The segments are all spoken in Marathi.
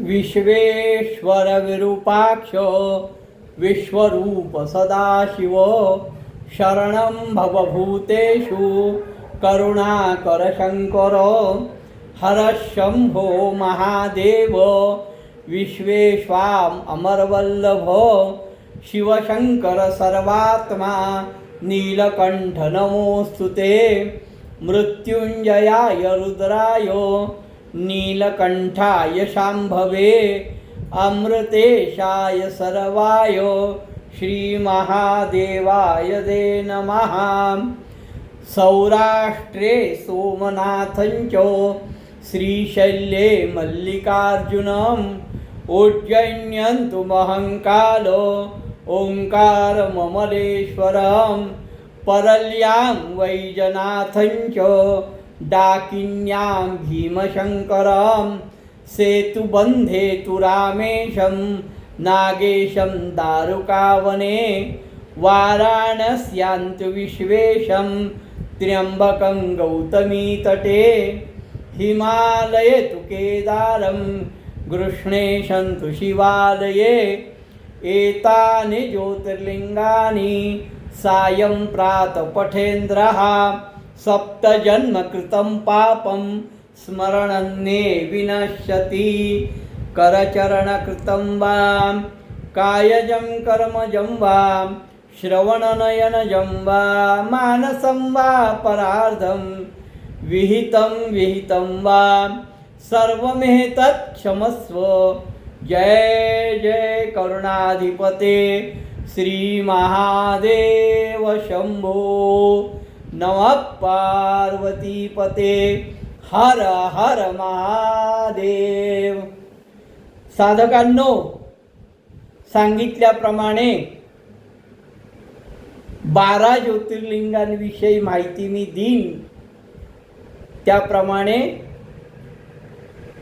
विश्वेश्वर विरूपाक्ष विश्वरूप सदाशिव शरणं भवभूतेषु करुणाकर शङ्कर शम्भो महादेव विश्वेश्वाम् अमरवल्लभ शिवशङ्कर सर्वात्मा नीलकण्ठ नमोऽस्तु ते मृत्युञ्जयाय रुद्राय नीलकण्ठाय शाम्भवे अमृतेशाय सर्वाय श्रीमहादेवाय दे नमः। सौराष्ट्रे सोमनाथञ्च श्रीशैल्ये मल्लिकार्जुनम् उज्जैन्यन्तु महङ्कालो ओङ्कारममलेश्वरं परल्यां वैजनाथञ्च डाकिन्यां भीमशङ्करं सेतुबन्धे तु रामेशं नागेशं दारुकावने वाराणस्यान्तु विश्वेशं त्र्यम्बकं गौतमीतटे हिमालये तु केदारं गृष्णेशं तु शिवालये एतानि ज्योतिर्लिङ्गानि सायं प्रातपठेन्द्रः। सप्तजन्मकृतं पापं स्मरणन्ने विनश्यति। करचरणकृतं वा कायजं कर्मजं वा श्रवणनयनजं वा मानसं वा परार्धं विहितं विहितं वा। सर्वमेतत् क्षमस्व जय जय करुणाधिपते। श्री महादेव शंभो नमः पार्वतीपते हर हर महादेव। साधकांनो सांगितल्याप्रमाणे बारा ज्योतिर्लिंगांविषयी माहिती मी देईन. त्याप्रमाणे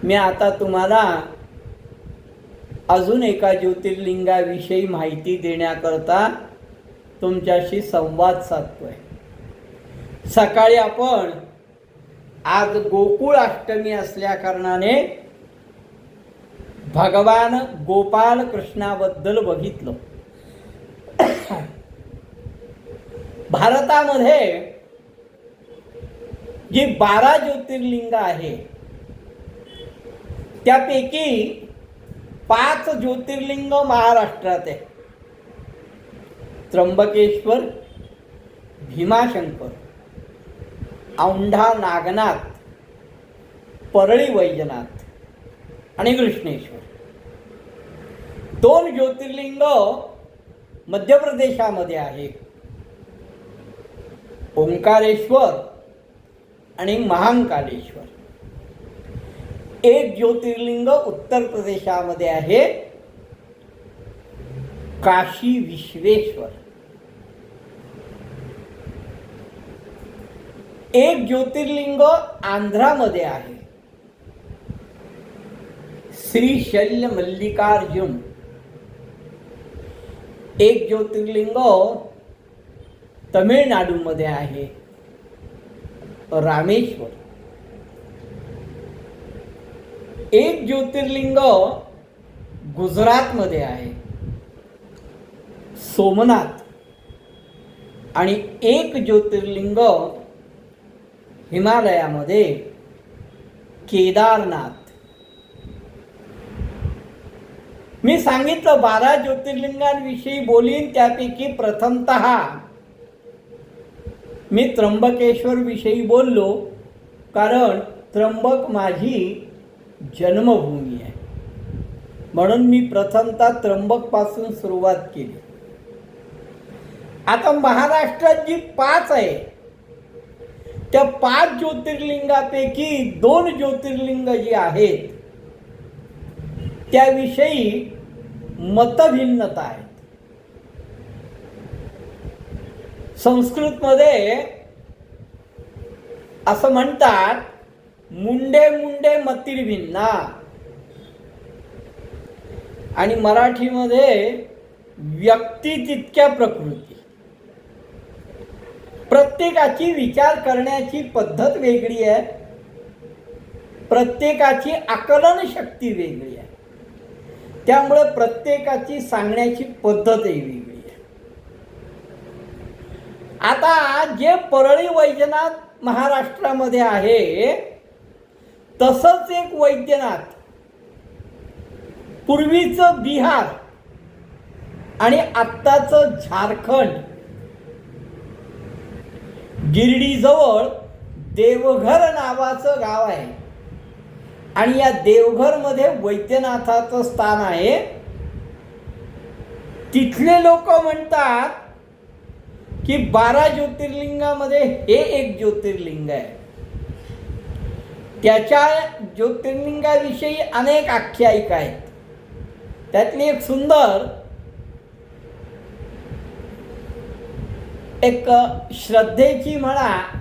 मी आता तुम्हाला अजून एका ज्योतिर्लिंगाविषयी माहिती देण्याकरता तुमच्याशी संवाद साधतो आहे सकाळी आपण आज गोकुळ अष्टमी असल्या कारणाने भगवान गोपाल कृष्णाबद्दल बघितलं. भारतामध्ये जी बारा ज्योतिर्लिंग आहे त्यापैकी पाच ज्योतिर्लिंग महाराष्ट्रात आहे त्र्यंबकेश्वर भीमाशंकर. औंढा नागनाथ परळी वैजनाथ आणि कृष्णेश्वर दोन ज्योतिर्लिंग मध्य प्रदेशामध्ये आहे ओंकारेश्वर आणि महांकालेश्वर. एक ज्योतिर्लिंग उत्तर प्रदेशामध्ये आहे काशी विश्वेश्वर. एक ज्योतिर्लिंग आंध्रामध्ये आहे. श्री शल्य मल्लिकार्जुन. एक ज्योतिर्लिंग तमिळनाडूमध्ये आहे. रामेश्वर. एक ज्योतिर्लिंग गुजरातमध्ये आहे. सोमनाथ. आणि एक ज्योतिर्लिंग हिमालयामध्ये केदारनाथ. मी सांगितलं बारा ज्योतिर्लिंगांविषयी बोलीन त्यापैकी प्रथमत मी त्र्यंबकेश्वर विषयी बोललो कारण त्र्यंबक माझी जन्मभूमी आहे. म्हणून मी प्रथमतः त्र्यंबकपासून सुरुवात केली. आता महाराष्ट्रात जी पाच आहे त्या पाच ज्योतिर्लिंगापैकी दोन ज्योतिर्लिंग जी आहेत त्याविषयी मतभिन्नता आहेत. संस्कृतमध्ये असं म्हणतात मुंडे मुंडे मतिर्भिन्ना. आणि मराठीमध्ये व्यक्ती तितक्या प्रकृती. प्रत्येकाची विचार करण्याची पद्धत वेगळी आहे. प्रत्येकाची आकलन शक्ती वेगळी आहे. त्यामुळे प्रत्येकाची सांगण्याची पद्धतही वेगळी आहे. आता जे परळी वैद्यनाथ महाराष्ट्रामध्ये आहे तसंच एक वैद्यनाथ पूर्वीचं बिहार आणि आत्ताचं झारखंड गिरडीजवळ देवघर नावाचं गाव आहे. आणि या देवघरमध्ये वैद्यनाथाचं स्थान आहे. तिथले लोक म्हणतात की बारा ज्योतिर्लिंगामध्ये हे एक ज्योतिर्लिंग आहे. त्याच्या ज्योतिर्लिंगाविषयी अनेक आख्यायिका आहेत. त्यातली एक सुंदर एक श्रद्धेची म्हणा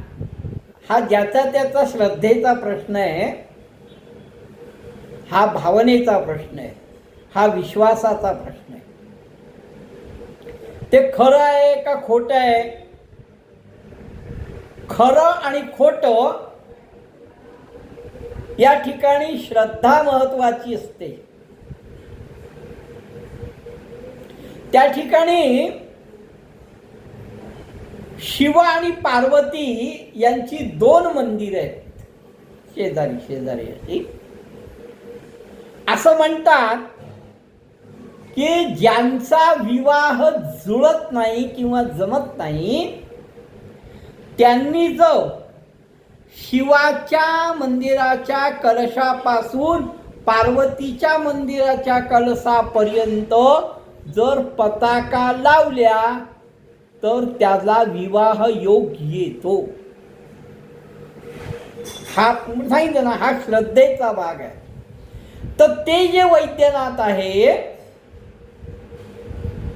हा ज्याचा त्याचा श्रद्धेचा प्रश्न आहे हा भावनेचा प्रश्न आहे हा विश्वासाचा प्रश्न आहे. ते खरं आहे का खोटं आहे? खरं आणि खोटं या ठिकाणी श्रद्धा महत्वाची असते. त्या ठिकाणी शिव आणि पार्वती यांची दोन मंदिर आहेत. शेजारी शेजारी अशी. असं म्हणतात की ज्यांचा विवाह जुळत नाही किंवा जमत नाही त्यांनी जो शिवाच्या मंदिराच्या कलशापासून पार्वतीच्या मंदिराच्या कलशापर्यंत जर पताका लावल्या तर त्याला विवाह योग येतो. हा सांगितलं ना हा श्रद्धेचा भाग आहे. तर ते जे वैद्यनाथ आहे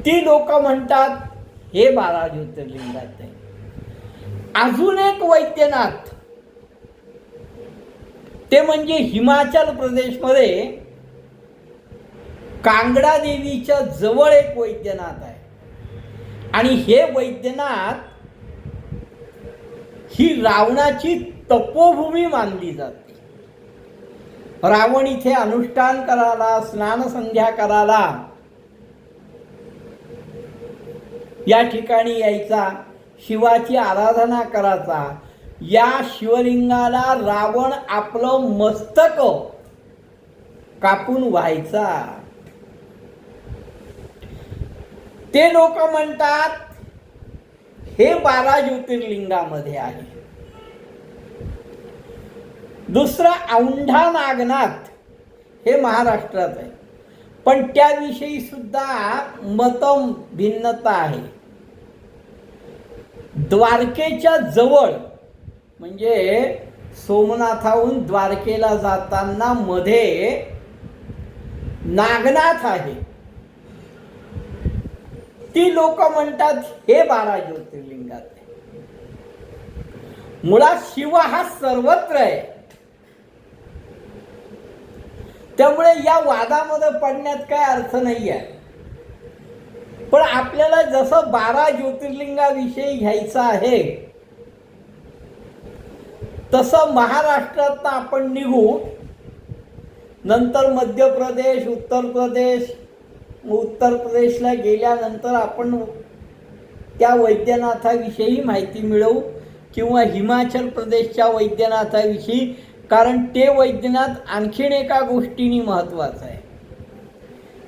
ती लोक म्हणतात हे बारा ज्योतिर्लिंगात नाही अजून एक वैद्यनाथ ते म्हणजे हिमाचल प्रदेशमध्ये कांगडा देवीच्या जवळ एक वैद्यनाथ आहे. आणि हे वैद्यनाथ ही रावणाची तपोभूमी मानली जाते. रावण इथे अनुष्ठान करायला स्नान संध्या करायला या ठिकाणी यायचा शिवाची आराधना करायचा. या शिवलिंगाला रावण आपलं मस्तक कापून व्हायचा. ते लोक म्हणतात हे बारा ज्योतिर्लिंगामध्ये आहे. दुसरं औंढा नागनाथ. हे महाराष्ट्रात आहे. पण त्याविषयी सुद्धा मतम भिन्नता आहे. द्वारकेच्या जवळ म्हणजे सोमनाथाहून द्वारकेला जाताना मध्ये नागनाथ आहे. ती लोक म्हणतात हे बारा ज्योतिर्लिंगात आहे. मुळात शिव हा सर्वत्र आहे. त्यामुळे या वादामध्ये पडण्यात काय अर्थ नाही आहे पण आपल्याला जसं बारा ज्योतिर्लिंगाविषयी घ्यायचं आहे तसं महाराष्ट्रात आपण निघू. नंतर मध्य प्रदेश उत्तर प्रदेश उत्तर प्रदेशला गेल्यानंतर आपण त्या वैद्यनाथाविषयी माहिती मिळवू किंवा हिमाचल प्रदेशच्या वैद्यनाथाविषयी कारण ते वैद्यनाथ आणखीन एका गोष्टीने महत्त्वाचं आहे.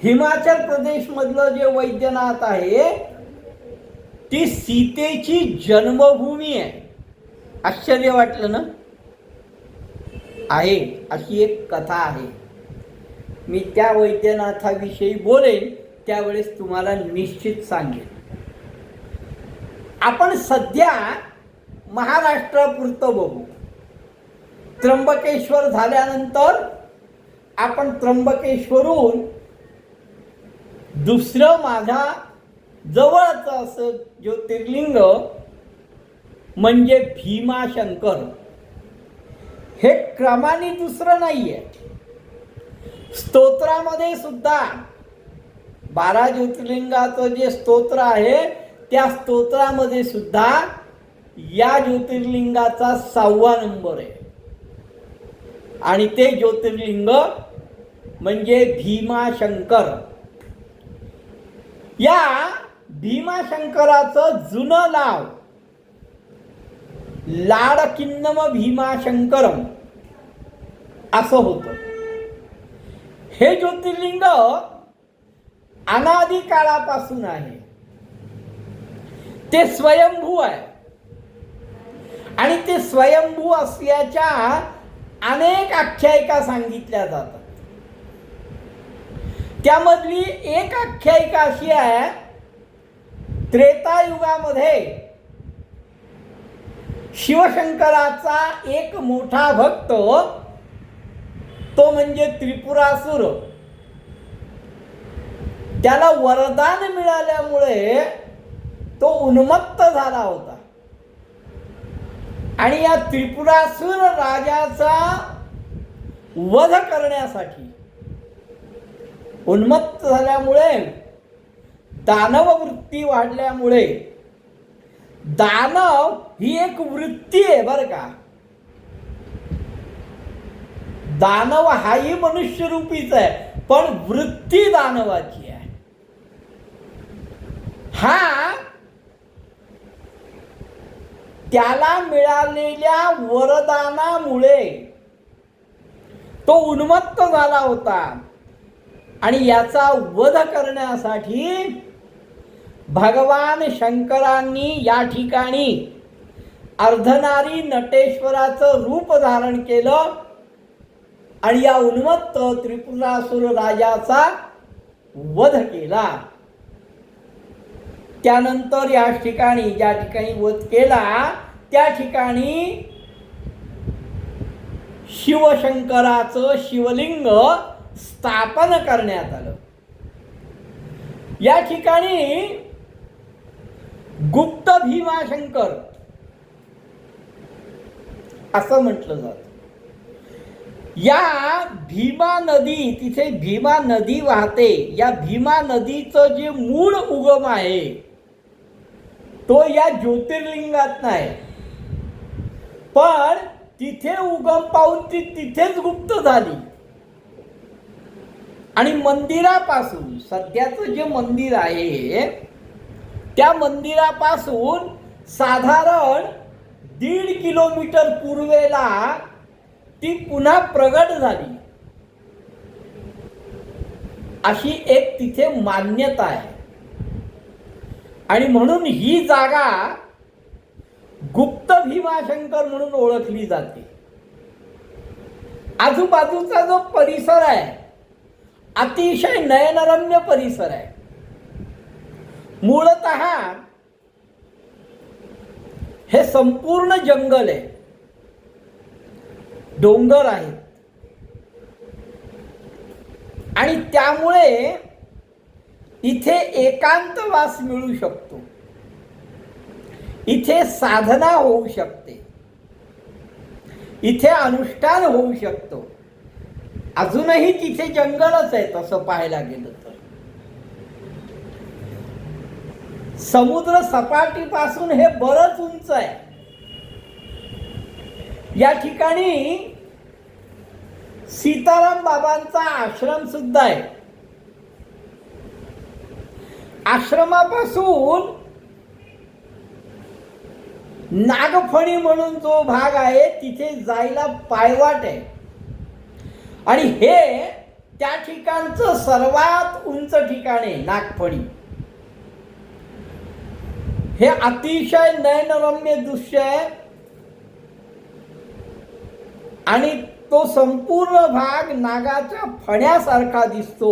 हिमाचल प्रदेशमधलं जे वैद्यनाथ आहे ती सीतेची जन्मभूमी आहे. आश्चर्य वाटलं ना? आहे अशी एक कथा आहे. मी त्या वैद्यनाथाविषयी बोलेन त्यावेळेस तुम्हाला निश्चित सांगेन. आपण सध्या महाराष्ट्रापुरतं बघू. त्र्यंबकेश्वर झाल्यानंतर आपण त्र्यंबकेश्वरून दुसरं माझा जवळचं असं ज्योतिर्लिंग म्हणजे भीमाशंकर. हे क्रमाने दुसरं नाही आहे स्तोत्रामध्ये सुद्धा बारा ज्योतिर्लिंगाचं जे स्तोत्र आहे त्या स्तोत्रामध्ये सुद्धा या ज्योतिर्लिंगाचा सहावा नंबर आहे. आणि ते ज्योतिर्लिंग म्हणजे भीमाशंकर. या भीमाशंकराचं जुनं नाव लाडकिन्नम भीमाशंकरम असं होतं. हे ज्योतिर्लिंग अनादी काळापासून आहे. ते स्वयंभू आहे. आणि ते स्वयंभू असल्याच्या अनेक आख्यायिका सांगितल्या जातात. त्यामधली एक आख्यायिका अशी आहे त्रेतायुगामध्ये शिवशंकराचा एक मोठा भक्त तो म्हणजे त्रिपुरासुर. त्याला वरदान मिळाल्यामुळे तो उन्मत्त झाला होता. आणि या त्रिपुरासुर राजाचा वध करण्यासाठी उन्मत्त झाल्यामुळे दानव वृत्ती वाढल्यामुळे दानव ही एक वृत्ती आहे बर का. दानव हाही मनुष्य रूपीच आहे पण वृत्ती दानवाची आहे. हा त्याला मिळालेल्या वरदानामुळे तो उन्मत्त झाला होता आणि याचा वध करण्यासाठी भगवान शंकरांनी या ठिकाणी अर्धनारी नटेश्वराचं रूप धारण केलं. आणि या उन्मत्त त्रिपुरासुर राजाचा वध केला. त्यानंतर या ठिकाणी ज्या ठिकाणी वध केला त्या ठिकाणी शिवशंकराचं शिवलिंग स्थापन करण्यात आलं. या ठिकाणी गुप्त भीमाशंकर असं म्हटलं जात. या भीमा नदी तिथे भीमा नदी वाहते. या भीमा नदीचं जे मूळ उगम आहे तो या ज्योतिर्लिंगात नाही. पण तिथे उगम पाहून ती तिथेच गुप्त झाली. आणि मंदिरापासून सध्याचं जे मंदिर आहे त्या मंदिरापासून साधारण दीड किलोमीटर पूर्वेला ती पुन्हा प्रगट झाली. अशी एक तिथे मान्यता आहे. आणि म्हणून ही जागा गुप्त भीमाशंकर म्हणून ओळखली जाते. आजूबाजूचा जो परिसर आहे अतिशय नयनरम्य परिसर आहे. मूळत हे संपूर्ण जंगल आहे. डोंगर आहेत आणि त्यामुळे इथे एकांतवास मिळू शकतो. इथे साधना होऊ शकते. इथे अनुष्ठान होऊ शकतो. अजूनही तिथे जंगलच आहे तसं पाहायला गेलं तर. समुद्र सपाटीपासून हे बरंच उंच आहे. या ठिकाणी सीताराम बाबांचा आश्रम सुद्धा आहे. आश्रमापासून नागफणी म्हणून जो भाग आहे तिथे जायला पायवाट आहे. आणि हे त्या ठिकाणचं सर्वात उंच ठिकाण आहे नागफणी. हे अतिशय नयनरम्य दृश्य आहे. आणि तो संपूर्ण भाग नागाच्या फण्यासारखा दिसतो.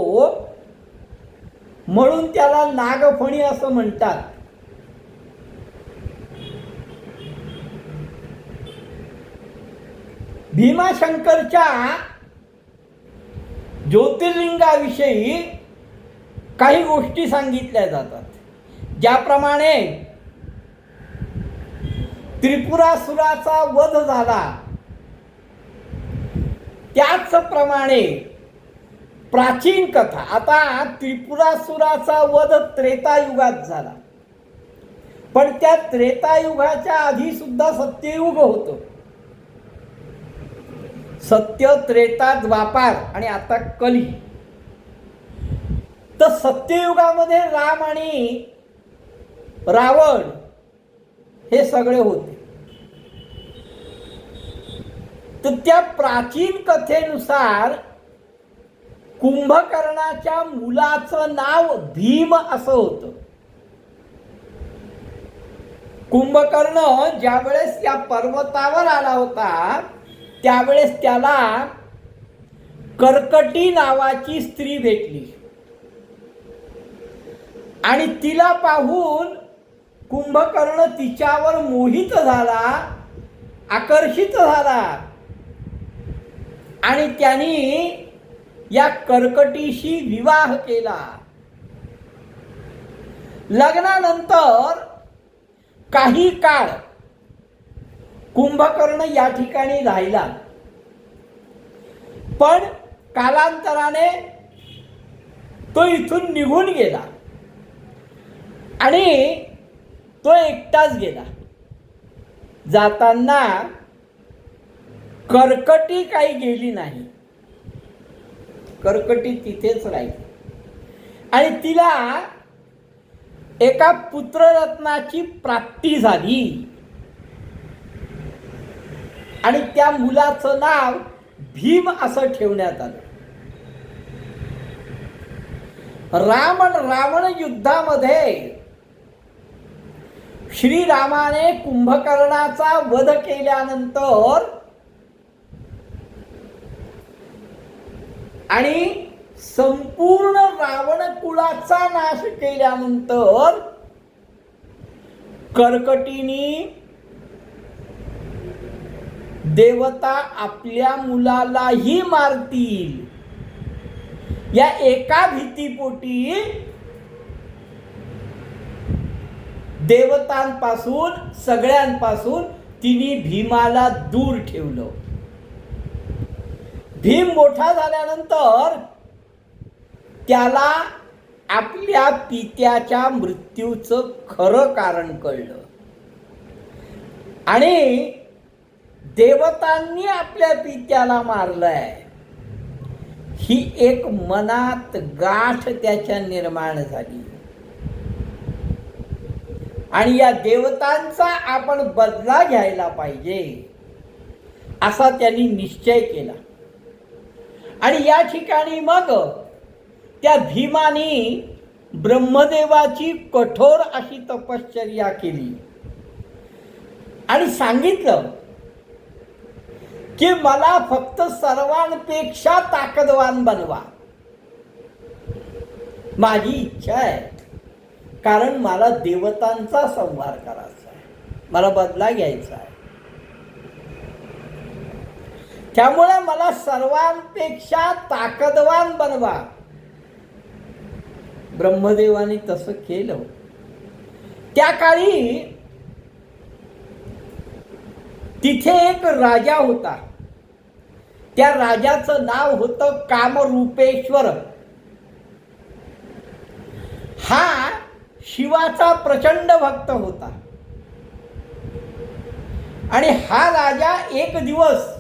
म्हणून त्याला नागफणी असं म्हणतात. भीमाशंकरच्या ज्योतिर्लिंगाविषयी काही गोष्टी सांगितल्या जातात. ज्याप्रमाणे त्रिपुरासुराचा वध झाला. त्याचप्रमाणे प्राचीन कथा आता त्रिपुरासुराचा वध त्रेतायुगात झाला. पण त्या त्रेतायुगाच्या आधी सुद्धा सत्ययुग होतं. सत्य त्रेता द्वापार आणि आता कली. तर सत्ययुगामध्ये राम आणि रावण हे सगळे होते. तर त्या प्राचीन कथेनुसार कुंभकर्णाच्या मुलाचं नाव भीम असं होतं. कुंभकर्ण ज्यावेळेस या पर्वतावर आला होता त्यावेळेस त्याला कर्कटी नावाची स्त्री भेटली. आणि तिला पाहून कुंभकर्ण तिच्यावर मोहित झाला आकर्षित झाला. आणि त्यांनी या कर्कटीशी विवाह केला. लग्नानंतर काही काळ कुंभकर्ण या ठिकाणी राहिला. पण कालांतराने तो इथून निघून गेला. आणि तो एकटाच गेला. जाताना कर्कटी काही गेली नाही. कर्कटी तिथेच राहिली. आणि तिला एका पुत्ररत्नाची प्राप्ती झाली. आणि त्या मुलाचं नाव भीम असं ठेवण्यात आलं. रावण रावण युद्धामध्ये श्रीरामाने कुंभकर्णाचा वध केल्यानंतर आणि संपूर्ण रावण कुळाचा नाश केल्यानंतर कर्कटीनी देवता आपल्या मुलालाही मारतील. या एका भीतीपोटी देवतांपासून सगळ्यांपासून तिने भीमाला दूर ठेवलं. भीम मोठा झाल्यानंतर त्याला आपल्या पित्याच्या मृत्यूचं खरं कारण कळलं. आणि देवतांनी आपल्या पित्याला मारलंय. ही एक मनात गाठ त्याच्या निर्माण झाली. आणि या देवतांचा आपण बदला घ्यायला पाहिजे असा त्यांनी निश्चय केला. आणि या ठिकाणी मग त्या भीमानी ब्रह्मदेवाची कठोर अशी तपश्चर्या केली. आणि सांगितलं की मला फक्त सर्वांपेक्षा ताकदवान बनवा. माझी इच्छा आहे. कारण मला देवतांचा संहार करायचा आहे. मला बदला घ्यायचा आहे. त्यामुळे मला सर्वांपेक्षा ताकदवान बनवा. ब्रह्मदेवाने तसं केलं. त्या काळी तिथे एक राजा होता. त्या राजाचं नाव होतं कामरूपेश्वर. हा शिवाचा प्रचंड भक्त होता. आणि हा राजा एक दिवस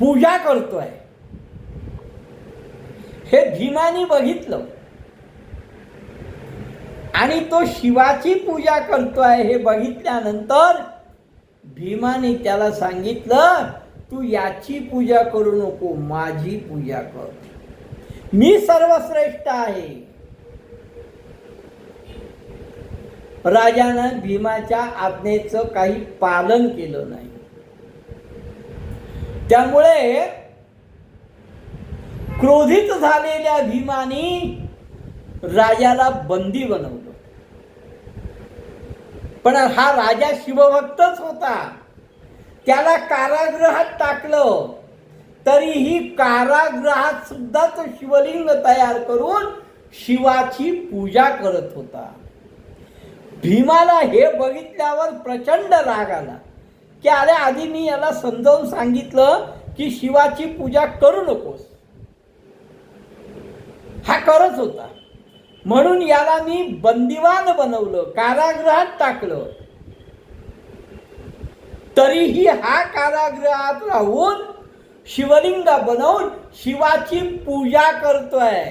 पूजा करतोय. हे भीमानी बघितलं. आणि तो शिवाची पूजा करतोय हे बघितल्यानंतर भीमाने त्याला सांगितलं तू याची पूजा करू नको माझी पूजा कर. मी सर्वश्रेष्ठ आहे. राजानं भीमाच्या आज्ञेचं काही पालन केलं नाही. त्यामुळे क्रोधित झालेल्या भीमानी राजाला बंदी बनवलं. पण हा राजा शिवभक्तच होता. त्याला कारागृहात टाकलं. तरीही कारागृहात सुद्धा तो शिवलिंग तयार करून शिवाची पूजा करत होता. भीमाला हे बघितल्यावर प्रचंड राग आला. की अरे आधी मी याला समजावून सांगितलं की शिवाची पूजा करू नकोस. हा करत होता. म्हणून याला मी बंदिवान बनवलं कारागृहात टाकलं. तरीही हा कारागृहात राहून शिवलिंग बनवून शिवाची पूजा करतोय.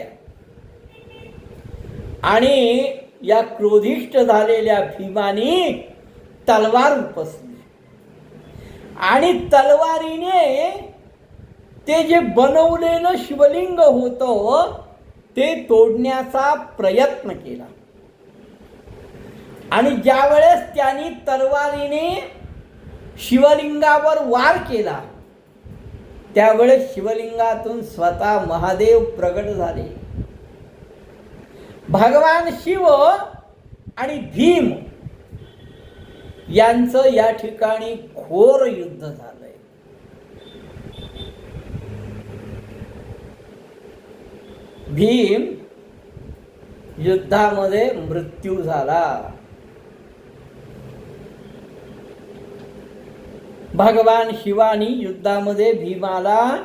आणि या क्रोधिष्ट झालेल्या भीमानी तलवार उपसली. आणि तलवारीने ते जे बनवलेलं शिवलिंग होतं ते तोडण्याचा प्रयत्न केला. आणि ज्या वेळेस त्यांनी तलवारीने शिवलिंगावर वार केला त्यावेळेस शिवलिंगातून स्वतः महादेव प्रगट झाले. भगवान शिव आणि भीम यांचं या ठिकाणी खोर युद्ध झालंय. भीम युद्धामध्ये मृत्यू झाला. भगवान शिवानी युद्धामध्ये भीमाला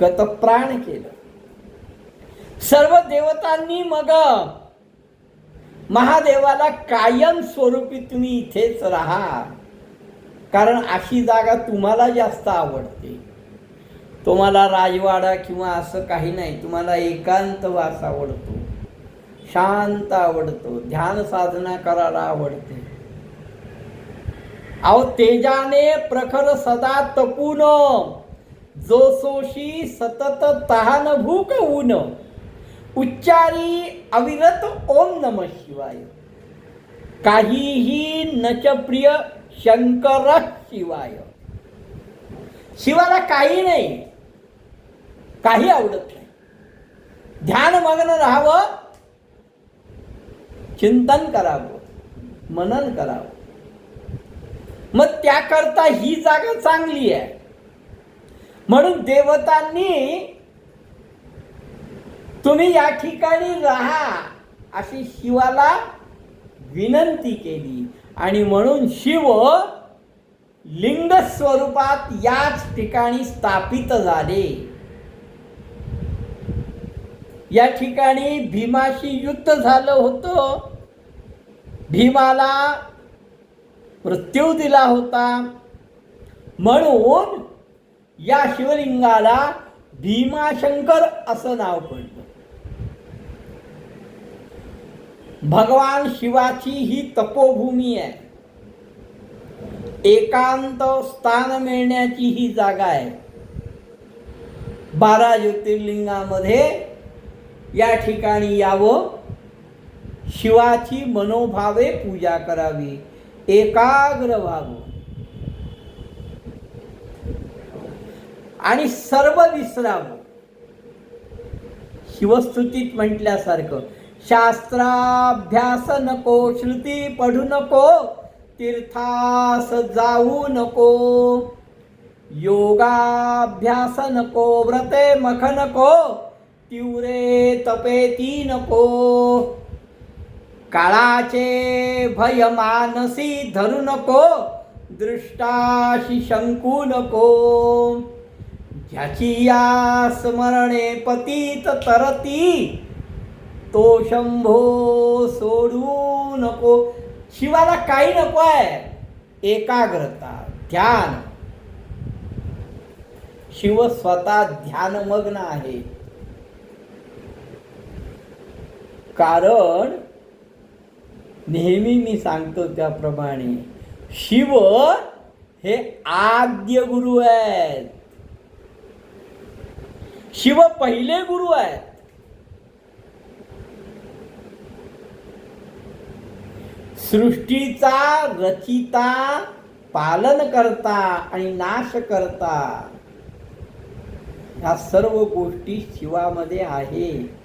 गतप्राण केलं. सर्व देवतांनी मग महादेवाला कायम स्वरूपी तुम्ही इथेच राहा कारण अशी जागा तुम्हाला जास्त आवडते. तुम्हाला राजवाडा किंवा असं काही नाही तुम्हाला एकांतवास आवडतो. शांत आवडतो ध्यान साधना करायला आवडते. अहो तेजाने प्रखर सदा तपून जोसोशी सतत तहान भूक ऊन. उच्चारी अविरत ओम नम शिवाय. काहीही नच प्रिय शंकर शिवाय. शिवाला काही नाही काही आवडत नाही. ध्यान मग्न राहावं चिंतन करावं मनन करावं. मग त्याकरता ही जागा चांगली आहे. म्हणून देवतांनी तुम्ही या ठिकाणी राहा अशी शिवाला विनंती केली. आणि म्हणून शिव लिंग स्वरूपात याच ठिकाणी स्थापित झाले. या ठिकाणी भीमाशी युद्ध झालं होतं. भीमाला मृत्यू दिला होता. म्हणून या शिवलिंगाला भीमाशंकर असं नाव पडलं. भगवान शिवाची ही तपोभूमी आहे. एकांत स्थान मिळण्याची ही जागा आहे. बारा ज्योतिर्लिंगामध्ये या ठिकाणी यावं. शिवाची मनोभावे पूजा करावी. एकाग्र व्हावं. आणि सर्व विसरावं. शिवस्तुतीत म्हटल्यासारखं. शास्त्राभ्यास नको श्रुती पढू नको तीर्थास जाऊ नको. योगाभ्यास नको व्रते मख नको तिवरे तपेती नको. काळाचे भय मानसी धरू नको दृष्टाशी शंकू नको. ज्याची या स्मरणे पतीत तरती तो शंभो सोडू नको. शिवाला काही नको आहे. एकाग्रता ध्यान. शिव स्वतः ध्यानमग्न आहे. कारण नेहमी मी सांगतो त्याप्रमाणे शिव हे आद्य गुरु आहेत. शिव पहिले गुरु आहेत. सृष्टीचा रचिता पालन करता आणि नाश करता ह्या सर्व गोष्टी शिवामध्ये आहे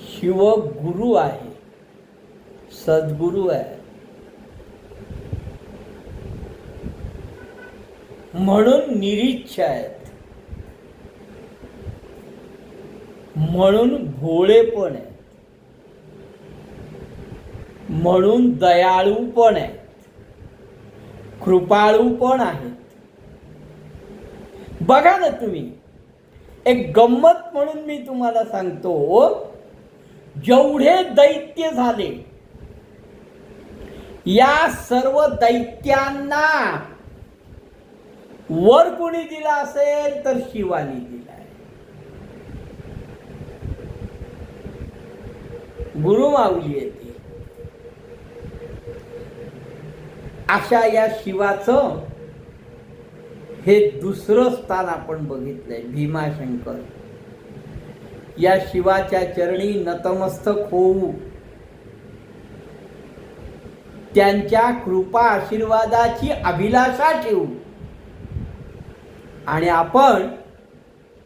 शिव गुरु आहे. सद्गुरु आहे. म्हणून निरीच्छ आहेत. म्हणून भोळे पण आहे म्हणून दयाळू पण आहेत कृपाळू पण आहेत बघा ना तुम्ही. एक गंमत म्हणून मी तुम्हाला सांगतो. जेवढे दैत्य झाले या सर्व दैत्यांना वर कोणी दिला असेल तर शिवानी दिलाय. गुरुमाऊली येते अशा या शिवाचं हे दुसरं स्थान आपण बघितलंय भीमाशंकर. या शिवाच्या चरणी नतमस्तक होऊ. त्यांच्या कृपा आशीर्वादाची अभिलाषा ठेवू आणि आपण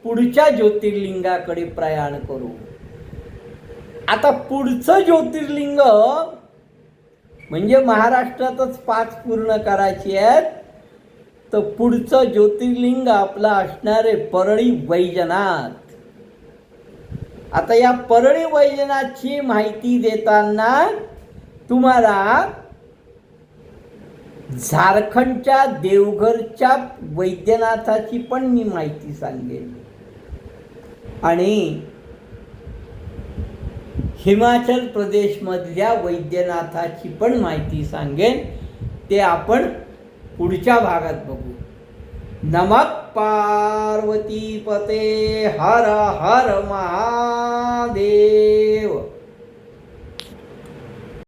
पुढच्या ज्योतिर्लिंगाकडे प्रयाण करू. आता पुढचं ज्योतिर्लिंग म्हणजे महाराष्ट्रातच पाच पूर्ण करायची आहेत. तर पुढचं ज्योतिर्लिंग आपलं असणारे परळी वैजनाथ. आता या परळी वैजनाथची माहिती देताना तुम्हाला झारखंडच्या देवघरच्या वैद्यनाथाची पण मी माहिती सांगेन. आणि हिमाचल प्रदेशमधल्या वैद्यनाथाची पण माहिती सांगेन. ते आपण पुढच्या भागात बघू. नमक पार्वती पते हर हर महादेव.